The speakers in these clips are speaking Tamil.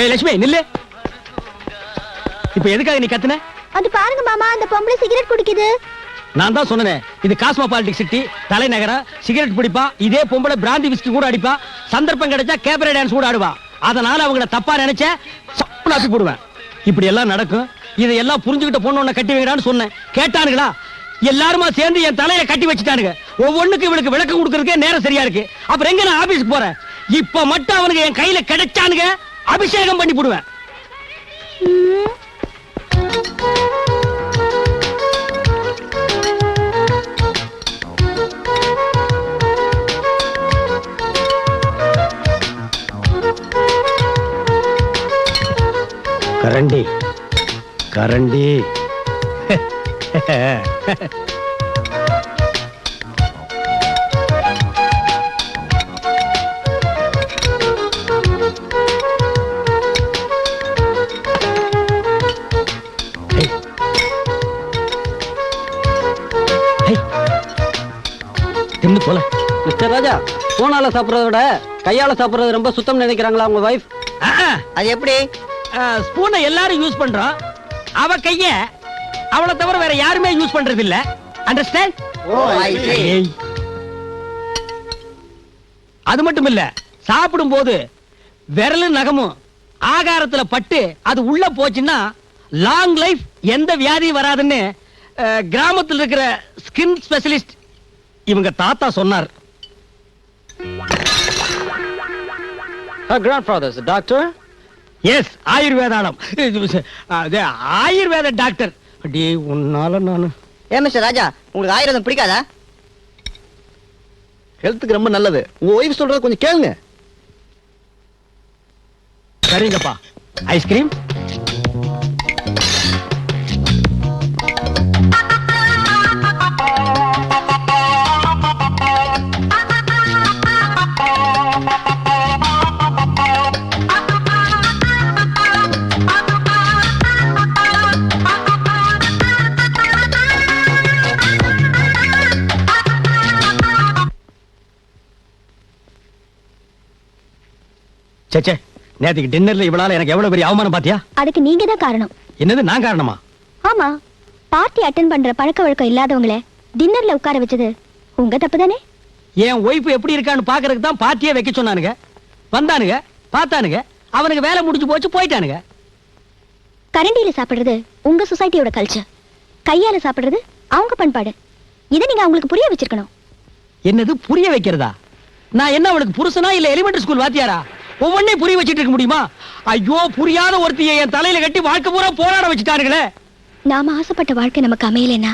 ஏய் லட்சுமி நில்லு. இப்ப எதுக்காக நீ கத்துன? அது பாருங்க மாமா அந்த பொம்பளை சிகரெட் குடிக்குது. நான் தான் சொன்னேன் இது காஸ்மோபாலிட்டிக் சிட்டி தலைநகரம் சிகரெட் பிடிப்பா இதே பொம்பளை பிராந்தி விஸ்கி கூட அடிப்பா சந்தர்ப்பம் கிடைச்சா கேபரே டான்ஸ் கூட ஆடுவா. அதனால அவங்கள தப்பா நினைச்ச சப்புனாப்பி போடுவேன். இப்படி எல்லாம் நடக்கும் இதை எல்லாம் புரிஞ்சுக்கிட்ட பொண்ணு உன்னை கட்டி வைக்கிறான்னு சொன்னேன். கேட்டானுங்களா? எல்லாருமா சேர்ந்து என் தலையை கட்டி வச்சுட்டானுங்க. ஒவ்வொன்றுக்கு இவளுக்கு விளக்கம் கொடுக்கறதுக்கே நேரம் சரியா இருக்கு. அப்புறம் எங்க நான் ஆபீஸ் போறேன்? இப்ப மட்டும் அவனுக்கு என் கையில கிடைச்சானுங்க. அபிஷேகம் பண்ணி போடுவேன். கரண்டி. கரண்டி. போல மிஸ்டர் ராஜா போனால சாப்பிடுறத விட கையால சாப்பிடுறது ரொம்ப சுத்தம் நினைக்கிறாங்களா உங்க வைஃப் அது எப்படி? ஸ்பூனை எல்லாரும் யூஸ் பண்றோம். அவ கைய அவளை தவிர வேற யாருமே யூஸ் பண்றது இல்ல அண்டர்ஸ்டாண்ட். அது மட்டும் இல்ல சாப்பிடும் போது விரலும் நகமும் ஆகாரத்துல பட்டு அது உள்ள போச்சுன்னா லாங் லைஃப் எந்த வியாதியும் வராதுன்னு கிராமத்துல இருக்கிற ஸ்கின் ஸ்பெஷலிஸ்ட் இவங்க தாத்தா சொன்னார். ஃபாதர்ஸ் டாக்டர் எஸ் ஆயுர்வேதானம் இது, அது ஆயுர்வேத டாக்டர். அடி உன்னால நானு. ஏன் மிஸ்டர் ராஜா? உங்களுக்கு ஆயுர்வேதம் பிடிக்காதா? ஹெல்த்துக்கு ரொம்ப நல்லது. உங்க ஒய்ஃப் சொல்றத கொஞ்சம் கேளுங்க. சரிங்கப்பா. ஐஸ்கிரீம் சேச்சே நேத்துக்கு டின்னர்ல இவளால எனக்கு எவ்வளவு பெரிய அவமானம் பாத்தியா? அதுக்கு நீங்க தான் காரணம். என்னது நான் காரணமா? ஆமா பார்ட்டி அட்டன் பண்ற பழக்க வழக்கம் இல்லாதவங்கள டின்னர்ல உட்கார வச்சது உங்க தப்பு தானே என் ஒய்ஃப் எப்படி இருக்கான்னு பாக்குறதுக்கு தான் பார்ட்டியே வைக்க சொன்னானுங்க. வந்தானுங்க பார்த்தானுங்க அவனுக்கு வேலை முடிஞ்சு போச்சு போயிட்டானுங்க. கரண்டியில சாப்பிடுறது உங்க சொசைட்டியோட கல்ச்சர் கையால சாப்பிடுறது அவங்க பண்பாடு. இதை நீங்க அவங்களுக்கு புரிய வச்சிருக்கணும். என்னது புரிய வைக்கிறதா? நான் என்ன அவளுக்கு புருஷனா இல்ல எலிமெண்டரி ஸ்கூல் வாத்தியாரா? ஒவ்வொன்றையும் புரிய வச்சிட்டு இருக்க முடியுமா? ஐயோ புரியாத ஒருத்தியை என் தலையில கட்டி வாழ்க்கை பூரா போராட வச்சுட்டானுங்களே. நாம ஆசைப்பட்ட வாழ்க்கை நமக்கு அமையலைன்னா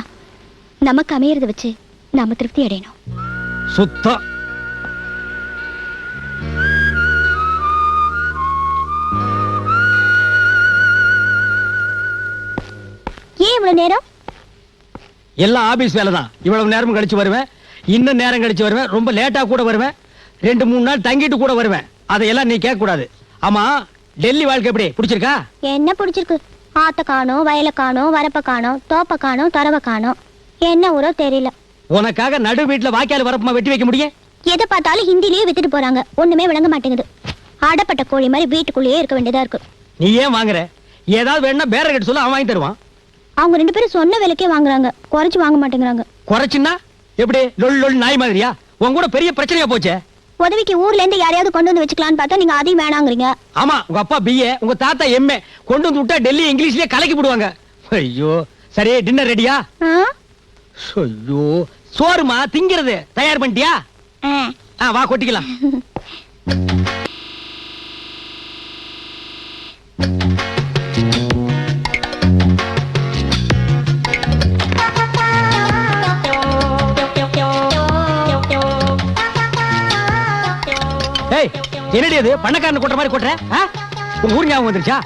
நமக்கு அமையறத வச்சு நாம திருப்தி அடையணும். சுத்தம். ஏன் இவ்வளவு நேரம்? எல்லாம் ஆபீஸ் வேலை தான் இவ்வளவு நேரம் கழிச்சு வருவேன். இன்னும் நேரம் கழிச்சு வருவேன். ரொம்ப லேட்டா கூட வருவேன். ரெண்டு மூணு நாள் தங்கிட்டு கூட வருவேன். அதையெல்லாம் நீ கேட்க கூடாது ஆமா டெல்லி வாழ்க்கை எப்படி? பிடிச்சிருக்கா? என்ன பிடிச்சிருக்கு? ஆத்த காணோம் வயல காணோம் வரப்ப காணோம் தோப்ப காணோம் தரவ காணோம். என்ன ஊரோ தெரியல. உனக்காக நடு வீட்டுல வாய்க்கால் வரப்புமா வெட்டி வைக்க முடியும் எதை பார்த்தாலும் ஹிந்திலேயே வித்துட்டு போறாங்க. ஒண்ணுமே விளங்க மாட்டேங்குது. ஆடப்பட்ட கோழி மாதிரி வீட்டுக்குள்ளேயே இருக்க வேண்டியதா இருக்கு. நீ ஏன் வாங்குற? ஏதாவது வேணா பேர கிட்ட சொல்ல அவன் வாங்கி தருவான். அவங்க ரெண்டு பேரும் சொன்ன விலைக்கே வாங்குறாங்க. குறைச்சு வாங்க மாட்டேங்கிறாங்க. குறைச்சுன்னா? எப்படி? லொல் லொல் நாய் மாதிரியா? உன் கூட பெரிய பிரச்சனையா போச்சே? உதவிக்கு ஊர்ல இருந்து யாரையாவது கொண்டு வந்து வச்சுக்கலாம்னு பார்த்தா நீங்க அதையும் வேணாங்கிறீங்க. ஆமா உங்க அப்பா பிஏ உங்க தாத்தா எம்ஏ கொண்டு வந்து விட்டா டெல்லி இங்கிலீஷ்லயே கலக்கி போடுவாங்க ஐயோ சரி டின்னர் ரெடியா? ஐயோ சோறுமா திங்கிறது தயார் பண்ணிட்டியா. ஆ வா கொட்டிக்கலாம். என்னடி அது? பண்ணக்காரன் கொட்டுற மாதிரி கொட்டுற? உங்க ஊர் ஞாபகம் வந்துருச்சா?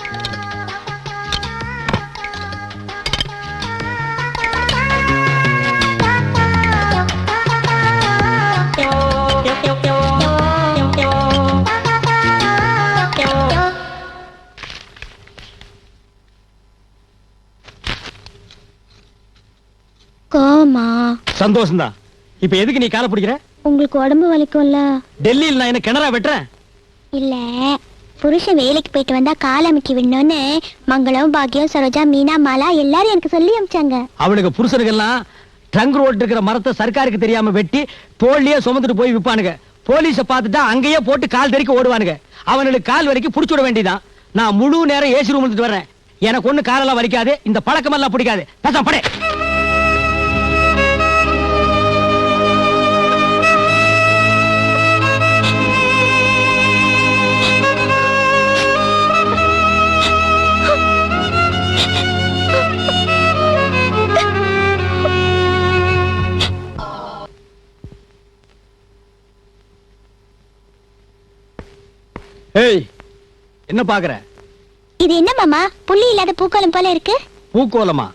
கோமா. சந்தோஷம் தான் இப்ப எதுக்கு நீ காலை பிடிக்கிற? உங்களுக்கு உடம்பு வலிக்கும்ல. டெல்லியில் நான் என்ன கிணறா வெட்டுறேன்? இல்ல புருஷன் வேலைக்கு போயிட்டு வந்தா கால் அமைக்கி விடணும்னு மங்களம் பாக்கியம் சரோஜா மீனா மாலா எல்லாரும் எனக்கு சொல்லி அமிச்சாங்க. அவனுக்கு புருஷனுக்கெல்லாம் ட்ரங்க் ரோட் இருக்கிற மரத்தை சர்க்காருக்கு தெரியாம வெட்டி தோல்லையே சுமந்துட்டு போய் விற்பானுங்க போலீஸ பார்த்துட்டா அங்கேயே போட்டு கால் தெறிக்க ஓடுவானுங்க. அவனுக்கு கால் வரைக்கும் புடிச்சு விட வேண்டியதான் நான் முழு நேரம் ஏசி ரூம் எடுத்துட்டு வர்றேன். எனக்கு ஒண்ணு காலெல்லாம் வலிக்காது. இந்த பழக்கமெல்லாம் பிடிக்காது. பேசாம படே. ஏய் என்ன பாக்குற இது என்ன மாமா? புள்ளி இல்லாத பூக்கோலம் போல இருக்கு. பூக்கோலமா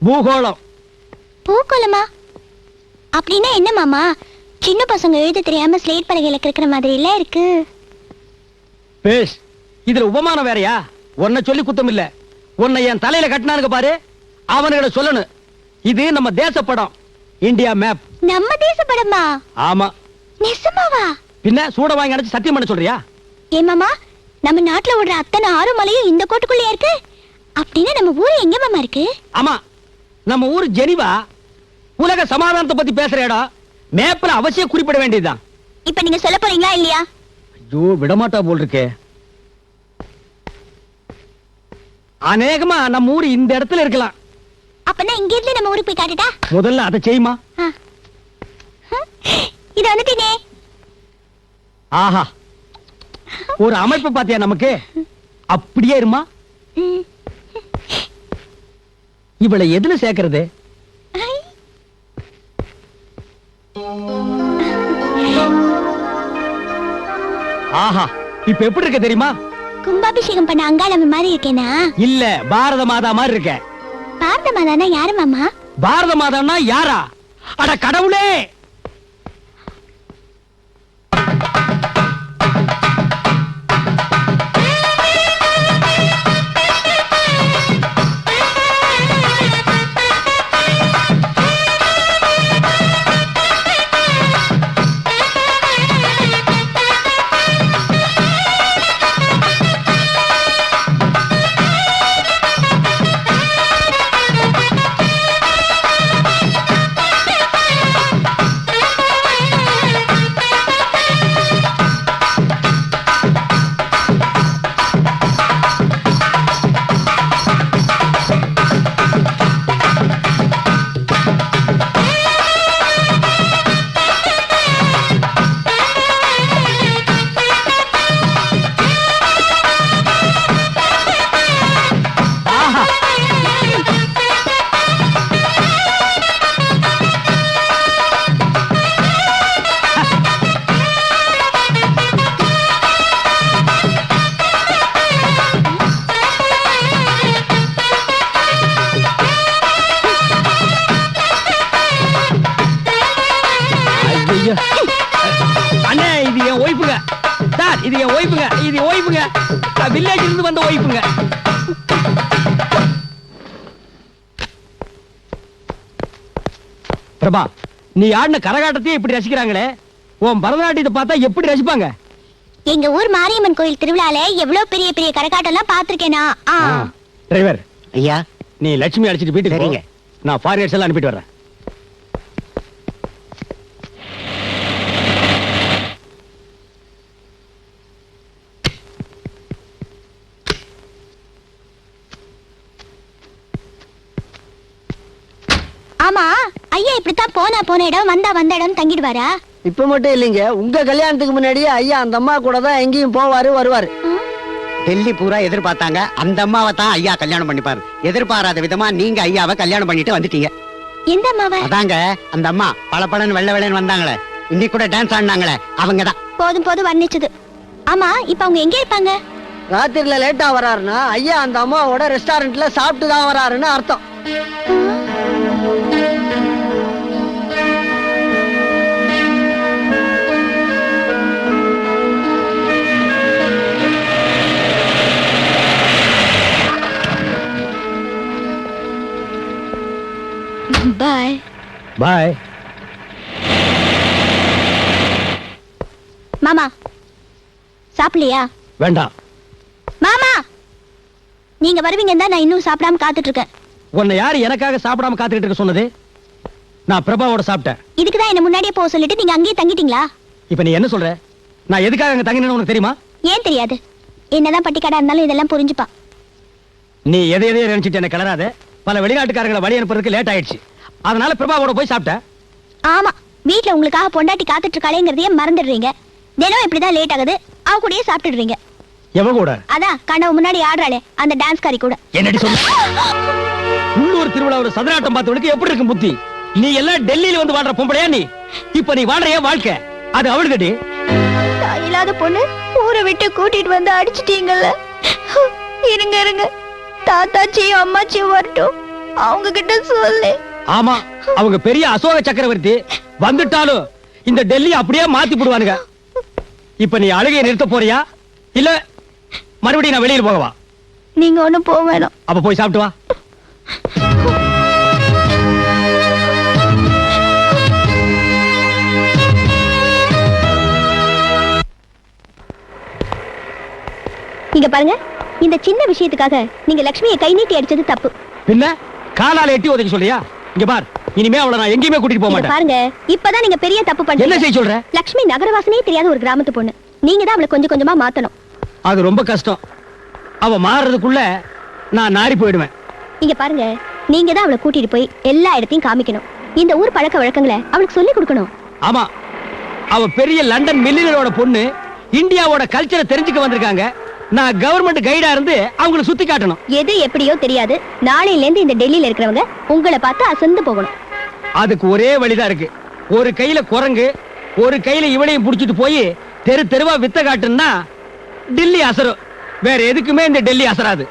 பூகோளம். பூக்கோலமா அப்படின்னா என்ன மாமா? சின்ன பசங்க எழுத தெரியாம ஸ்லேட் பலகையில கிடக்குற மாதிரி இல்ல இருக்கு. பேஷ் இதுல உபமானம் வேறயா? உன்னை சொல்லி குத்தம் இல்ல. உன்னை என் தலையில கட்டினானுங்க பாரு. அவனுங்களை சொல்லணும் இது நம்ம தேச படம் இந்தியா மேப் நம்ம தேச படமா ஆமா. நெசமாவா? பின்ன சூட வாங்கி அடைச்சு சத்தியம் பண்ண சொல்றியா? ஏ மாமா நம்ம நாட்டுல ஓடுற அத்தனை ஆறு மலையும் இந்த கோட்டுக்குள்ளேயா இருக்கு? அப்படின்னா நம்ம ஊரு எங்க மாமா இருக்கு? ஆமா நம்ம ஊர் ஜெனிவா. உலக சமாதானத்தை பத்தி பேசுற இடம். மேப்ல அவசியம் குறிப்பிட வேண்டியதுதான். இப்ப நீங்க சொல்ல போறீங்களா இல்லையா? ஐயோ விடமாட்டா போல் இருக்கே அநேகமா நம்ம ஊர் இந்த இடத்துல இருக்கலாம். அப்பனா இங்க இருந்து நம்ம ஊருக்கு போய் காட்டுட்டா முதல்ல அதை செய்யுமா? இது வந்துட்டேனே. ஆஹா. ஒரு அமைப்பு பாத்தியா நமக்கு? அப்படியே இருமா. இவளை எதுல சேர்க்கறது. ஆஹா இப்ப எப்படி இருக்க தெரியுமா? கும்பாபிஷேகம் பண்ண அங்காளம்ம மாதிரி இருக்கேனா? இல்ல பாரத மாதா மாதிரி இருக்க. பார்த்த மாதானா யாரு மாமா? பாரத மாதான்னா யாரா? அட கடவுளே! இது என் ஒய்ஃபுங்க இது என் ஒய்ஃபுங்க வில்லேஜ் இருந்து வந்த ஒய்ஃபுங்க பிரபா நீ ஆடின கரகாட்டத்தையே இப்படி ரசிக்கிறாங்களே? உன் பரதநாட்டியத்தை பார்த்தா எப்படி ரசிப்பாங்க? எங்க ஊர் மாரியம்மன் கோயில் திருவிழால எவ்வளவு பெரிய பெரிய கரகாட்டம் எல்லாம் பாத்திருக்கேனா டிரைவர் ஐயா. நீ லட்சுமி அழைச்சிட்டு வீட்டுக்கு சரிங்க. நான் ஃபாரினர்ஸ் எல்லாம் அனுப்பிட்டு வர்றேன். ஆமா ஐயா இப்படித்தான் போனா போன இடம் வந்தா வந்த இடம் தங்கிடுவாரா? இப்ப மட்டும் இல்லைங்க. உங்க கல்யாணத்துக்கு முன்னாடியே ஐயா அந்த அம்மா கூட தான் எங்கேயும் போவாரு வருவாரு? டெல்லி பூரா எதிர்பார்த்தாங்க. அந்த அம்மாவை தான் ஐயா கல்யாணம் பண்ணிப்பாரு. எதிர்பாராத விதமா நீங்க ஐயாவை கல்யாணம் பண்ணிட்டு வந்துட்டீங்க. எந்த அம்மாவ? அதாங்க அந்த அம்மா பளபளன்னு வெள்ளை வெள்ளைன்னு வந்தாங்களே. இன்னைக்கு கூட டான்ஸ் ஆடினாங்களே அவங்க தான் போதும் போதும் வர்ணிச்சது. ஆமா இப்ப அவங்க எங்க இருப்பாங்க? ராத்திரில லேட்டா வராருன்னா ஐயா அந்த அம்மாவோட ரெஸ்டாரண்ட்ல சாப்பிட்டு தான் வராருன்னு அர்த்தம். பாய் பாய் மாமா சாப்பிடலையா? வேண்டாம். மாமா! நீங்க வருவீங்கன்னு தான் நான் இன்னும் சாப்பிடாம காத்துட்டு இருக்கேன். உன்னை யாரு எனக்காக சாப்பிடாம காத்துக்கிட்டு இருக்க சொன்னது? நான் பிரபாவோட சாப்பிட்டேன். இதுக்கு தான் என்ன முன்னாடியே போக சொல்லிட்டு நீங்க அங்கேயே தங்கிட்டீங்களா? இப்ப நீ என்ன சொல்ற? நான் எதுக்காக அங்க தங்கினேன்னு உனக்கு தெரியுமா? ஏன் தெரியாது. என்னதான் பட்டிக்காடா இருந்தாலும் இதெல்லாம் புரிஞ்சுப்பா நீ எதை எதையோ நினைச்சிட்டு என்ன கிளறாத. பல வெளிநாட்டுக்காரங்களை வழி அனுப்புறதுக்கு லேட் ஆயிடுச்சு. அதனால பிரபாவோட போய் சாப்பிட்டேன். ஆமா வீட்ல உங்களுக்காக பொண்டாட்டி காத்துட்டு இருக்காளேங்கிறதையே மறந்துடுறீங்க. தினம் இப்படிதான் லேட் ஆகுது. அவ கூடயே சாப்பிட்டுடுறீங்க. எவன் கூட? அதான் கனவு முன்னாடி ஆடுறாளே அந்த டான்ஸ்காரி கூட. என்னடி சொல்ல உள்ளூர் திருவிழா ஒரு சதுராட்டம் பார்த்தவனுக்கு எப்படி இருக்கு புத்தி? நீ எல்லாம் டெல்லியில வந்து வாழ்ற பொம்பளையா நீ? இப்ப நீ வாழ்றைய வாழ்க்கை? அது அவளுக்குடி. இல்லாத பொண்ணு ஊரை விட்டு கூட்டிட்டு வந்து அடிச்சிட்டீங்கல்ல. இருங்க இருங்க. தாத்தாச்சியும் அம்மாச்சியும் வரட்டும். அவங்க கிட்ட சொல்லு. ஆமா அவங்க பெரிய அசோக சக்கரவர்த்தி. வந்துட்டாலும் இந்த டெல்லி அப்படியே மாத்தி போடுவானுங்க. இப்ப நீ அழுகையை நிறுத்த போறியா? இல்ல மறுபடியும் நான் வெளியில போகவா? நீங்க ஒண்ணும் போக வேணாம். அப்ப போய் சாப்பிட்டு வா. இங்க பாருங்க இந்த சின்ன விஷயத்துக்காக நீங்க லக்ஷ்மியை கை நீட்டி அடிச்சது தப்பு. பின்ன காலால எட்டி உதைக்க சொல்றியா? இங்க பார் இனிமே அவளை நான் எங்கேயுமே கூட்டிட்டு போக மாட்டேன். பாருங்க இப்பதான் நீங்க பெரிய தப்பு என்ன பண்றீங்க செய்ய சொல்ற? லக்ஷ்மி நகரவாசனே தெரியாத ஒரு கிராமத்து பொண்ணு. நீங்க தான் அவளை கொஞ்சம் கொஞ்சமா மாத்தணும். அது ரொம்ப கஷ்டம். அவ மாறுறதுக்குள்ள நான் நாரி போயிடுவேன். இங்க பாருங்க நீங்க தான் அவளை கூட்டிட்டு போய் எல்லா இடத்தையும் காமிக்கணும். இந்த ஊர் பழக்க வழக்கங்களை அவளுக்கு சொல்லி கொடுக்கணும். ஆமா. அவ பெரிய லண்டன் மில்லியனரோட பொண்ணு இந்தியாவோட கல்ச்சரை தெரிஞ்சுக்க வந்திருக்காங்க. நான் கவர்மெண்ட் கைடா இருந்து அவங்கள சுத்தி காட்டணும். எது எப்படியோ தெரியாது. நாளையில இருந்து இந்த டெல்லியில இருக்கிறவங்க உங்களை பார்த்து அசந்து போகணும். அதுக்கு ஒரே வழிதான் இருக்கு. ஒரு கையில குரங்கு ஒரு கையில இவளையும் புடிச்சிட்டு போய் தெரு தெருவா வித்த காட்டுன்னா டெல்லி அசரும். வேற எதுக்குமே இந்த டெல்லி அசராது.